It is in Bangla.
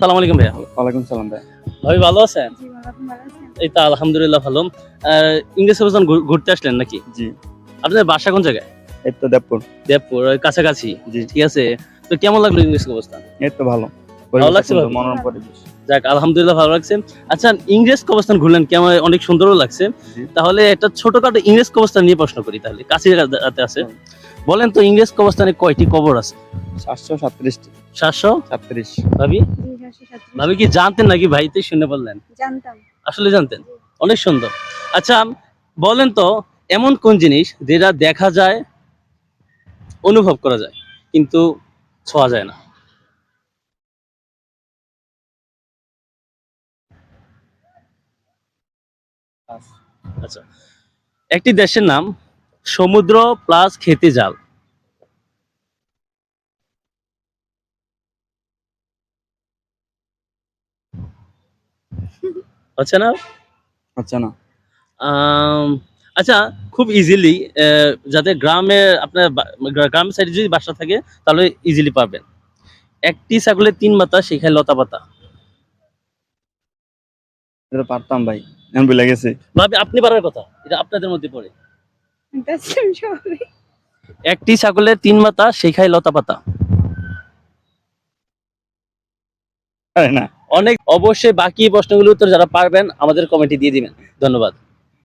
সালাম আলাইকুম ভাইয়া। ওয়ালাইকুম সালাম ভাই। ভাই ভালো আছেন? এই তো আলহামদুলিল্লাহ ভালো। ইংরেজ ঘুরতে আসলেন নাকি? জি। আপনাদের বাসা কোন জায়গায়? এই তো দেবপুর। দেবপুর কাছাকাছি। জি। ঠিক আছে। তো কেমন লাগল ইংরেজ এই তো ভালো। ভালো লাগছে সুন্দর, মনোরম পরিবেশ। যাক আলহামদুলিল্লাহ ভালো লাগছে। আচ্ছা ইংরেজ কবস্থান ঘুরলেন কেমন? অনেক সুন্দরও লাগছে। তাহলে একটা ছোটখাটো ইংরেজ কবস্থান নিয়ে প্রশ্ন করি তাহলে। কাছে আছে। বলেন তো ইংরেজ কবস্থানে কয়টি কবর আছে? সাতশো সাতত্রিশটি। সাতশো? সাতত্রিশ। ভাবি? সাতশো সাতত্রিশ ভাবি কি জানতেন নাকি ভাইতে শুনে বললেন? জানতাম। আসলে জানতেন। অনেক সুন্দর। আচ্ছা বলেন তো এমন কোন জিনিস যেটা দেখা যায় অনুভব করা যায় কিন্তু ছোঁয়া যায় না? আচ্ছা। একটি দেশের নাম সমুদ্র প্লাস খেতে জাল। হচ্ছে না? আচ্ছা না। আচ্ছা খুব ইজিলি যাতে গ্রামে আপনার বা- গ্রা- গ্রামের সাইডে যদি বাসা থাকে তাহলে ইজিলি পাবেন। একটি ছাগলের তিন মাথা সেখানে লতা পাতা। এটা পারতাম ভাই আমি ভুলে গেছি। ভাবে আপনি পারার কথা এটা আপনাদের মধ্যে পড়ে। একটি ছাগলের তিন মাথা সেখাই লতা পাতা। না। অনেক অবশ্যই বাকি প্রশ্নগুলোর উত্তর যারা পারবেন আমাদের কমেন্টে দিয়ে দিবেন। ধন্যবাদ।